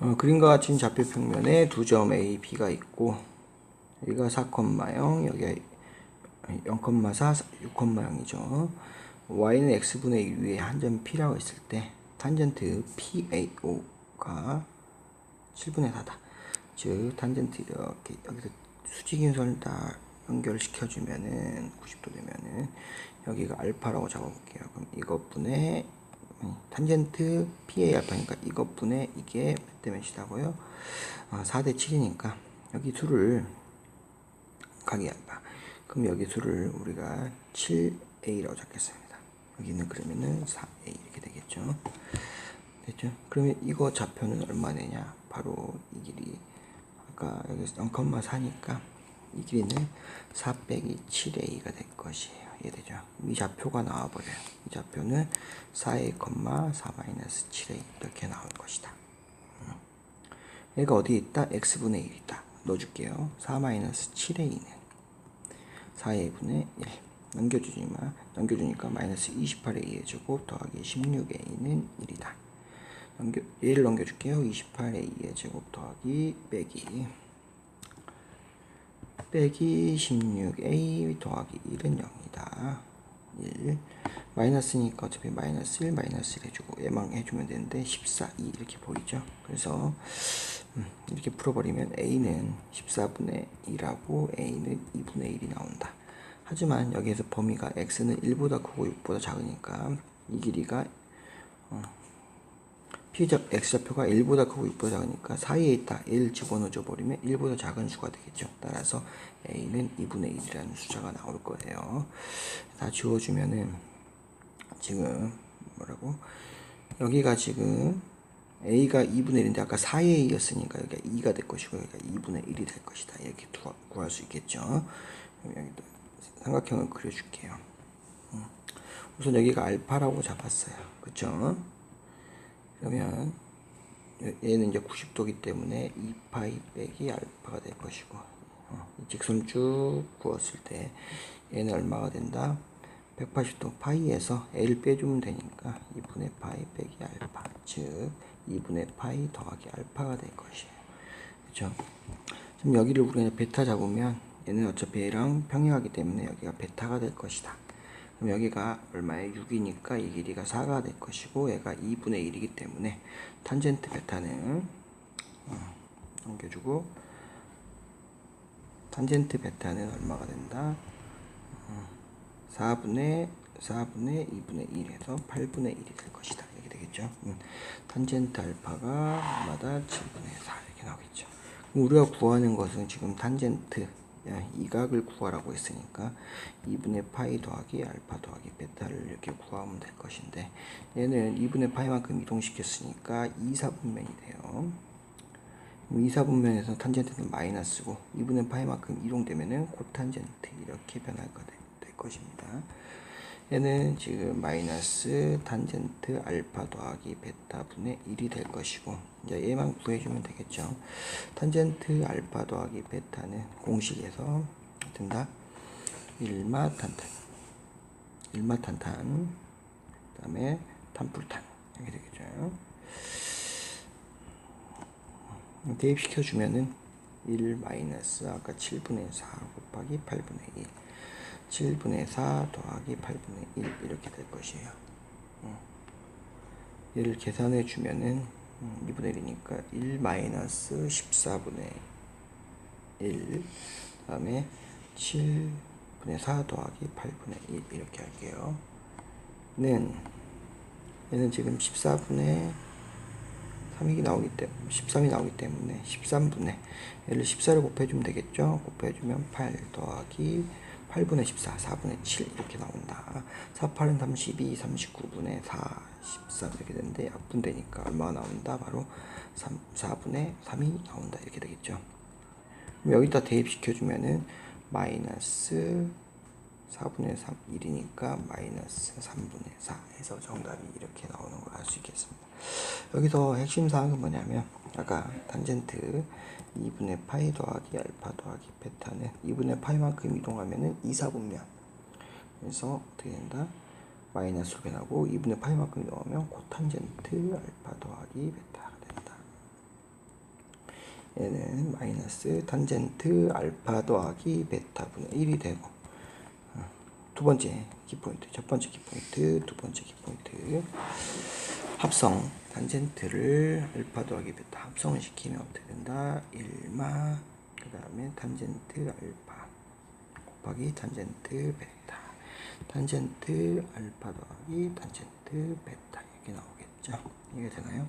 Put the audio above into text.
어, 그림과 같이 좌표 평면에 두 점 A, B가 있고 여기가 4,0 여기가 0,4, 6,0이죠. y는 x분의 1 위에 한 점 P라고 했을 때 탄젠트 PAO가 7분의 4다. 즉 탄젠트 이렇게 여기서 수직인선을 다 연결시켜주면은 90도 되면은 여기가 알파라고 잡아볼게요. 그럼 이것분의 탄젠트 PA 알파니까 이것분의 이게 몇 대 몇이라고요? 어, 4대 7이니까 여기 수를 각이 알파. 그럼 여기 수를 우리가 7A라고 잡겠습니다. 여기는 그러면은 4A 이렇게 되겠죠. 됐죠? 그러면 이거 좌표는 얼마 되냐? 바로 이 길이 아까 여기 0,4니까 이 길이는 4 빼기 7A가 될 것이에요. 이해되죠? 이 좌표가 나와버려요. 이 좌표는 4A, 4-7A 이렇게 나올 것이다. 음. 얘가 어디 있다? x분의 1 있다. 넣어줄게요. 4-7A는 4A분의 1. 넘겨주지만, 넘겨주니까 마이너스 28A의 제곱 더하기 16A는 1이다. 넘겨, 얘를 넘겨줄게요. 28A의 제곱 더하기 빼기 빼기 16A 더하기 1은 0이다. 1 마이너스니까 어차피 마이너스 1 마이너스 1 해주고 얘만 해주면 되는데 14, 2 이렇게 보이죠. 그래서 음, 이렇게 풀어버리면 A는 14분의 2라고 A는 2분의 1이 나온다. 하지만 여기에서 범위가 X는 1보다 크고 6보다 작으니까 이 길이가 어, P적 X좌표가 1보다 크고 6보다 작으니까 사이에 있다 1 집어넣어 버리면 1보다 작은 수가 되겠죠. 따라서 A는 2분의 1이라는 숫자가 나올 거예요. 다 지워주면은 지금 뭐라고 여기가 지금 A가 2분의 1인데 아까 4의 2였으니까 여기가 2가 될 것이고 여기가 2분의 1이 될 것이다. 이렇게 구할 수 있겠죠. 여기도 삼각형을 그려줄게요. 음. 우선 여기가 알파라고 잡았어요. 그쵸? 그러면 얘는 이제 90도기 때문에 2파이 빼기 알파가 될 것이고 어, 이 직선 쭉 구웠을 때 얘는 얼마가 된다? 180도 파이에서 L 빼주면 되니까 2분의 파이 빼기 알파 즉 2분의 파이 더하기 알파가 될 것이에요. 그렇죠? 지금 여기를 우리가 베타 잡으면 얘는 어차피 A랑 평행하기 때문에 여기가 베타가 될 것이다. 그럼 여기가 얼마에 6이니까 이 길이가 4가 될 것이고 얘가 2분의 1이기 때문에 탄젠트 베타는 어, 넘겨주고 탄젠트 베타는 얼마가 된다? 어, 4분의 4분의 2분의 1에서 8분의 1이 될 것이다. 이렇게 되겠죠. 음, 탄젠트 알파가 마다 7분의 4 이렇게 나오겠죠. 우리가 구하는 것은 지금 탄젠트 이 각을 구하라고 했으니까 2분의 파이 더하기 알파 더하기 베타를 이렇게 구하면 될 것인데 얘는 2분의 파이만큼 이동시켰으니까 2, 4분면이 돼요. 2, 4분면에서 탄젠트는 마이너스고 2분의 파이만큼 이동되면은 코탄젠트 이렇게 변화가 될 것입니다. 얘는 지금 마이너스 탄젠트 알파 더하기 베타 분의 1이 될 것이고 이제 얘만 구해주면 되겠죠. 탄젠트 알파 더하기 베타는 공식에서 된다. 1마 탄탄 1마 탄탄 그 다음에 탄풀탄 이렇게 되겠죠. 대입시켜주면은 1 마이너스 아까 7분의 4 곱하기 8분의 1 7분의 4 더하기 8분의 1 이렇게 될 것이에요. 어. 얘를 계산해 주면은 2분의 음, 1이니까 1 마이너스 14분의 1 다음에 7분의 4 더하기 8분의 1 이렇게 할게요. 는 얘는 지금 14분의 3이 나오기 때문에 13이 나오기 때문에 13분의 얘를 14를 곱해주면 되겠죠. 곱해주면 8 더하기 8분의 14, 4분의 7 이렇게 나온다. 4, 8은 32, 39분의 4, 13 이렇게 되는데 약분되니까 얼마가 나온다? 바로 3, 4분의 3이 나온다. 이렇게 되겠죠. 그럼 여기다 대입시켜주면은 마이너스 4분의 3, 1이니까 마이너스 3분의 4 해서 정답이 이렇게 나오는 걸 알 수 있겠습니다. 여기서 핵심 사항은 뭐냐면 아까 탄젠트 2분의 파이 더하기 알파 더하기 베타는 2분의 파이만큼 이동하면은 2, 4분면 그래서 어떻게 된다? 마이너스로 변하고 2분의 파이만큼 이동하면 코탄젠트 알파 더하기 베타가 된다. 얘는 마이너스 탄젠트 알파 더하기 베타분의 1이 되고 어, 두 번째 키포인트 첫 번째 키포인트 두 번째 키포인트. 합성 탄젠트를 알파 더하기 베타 합성을 시키면 어떻게 된다? 1마 그 다음에 탄젠트 알파 곱하기 탄젠트 베타. 탄젠트 알파 더하기 탄젠트 베타. 이렇게 나오겠죠? 이게 되나요?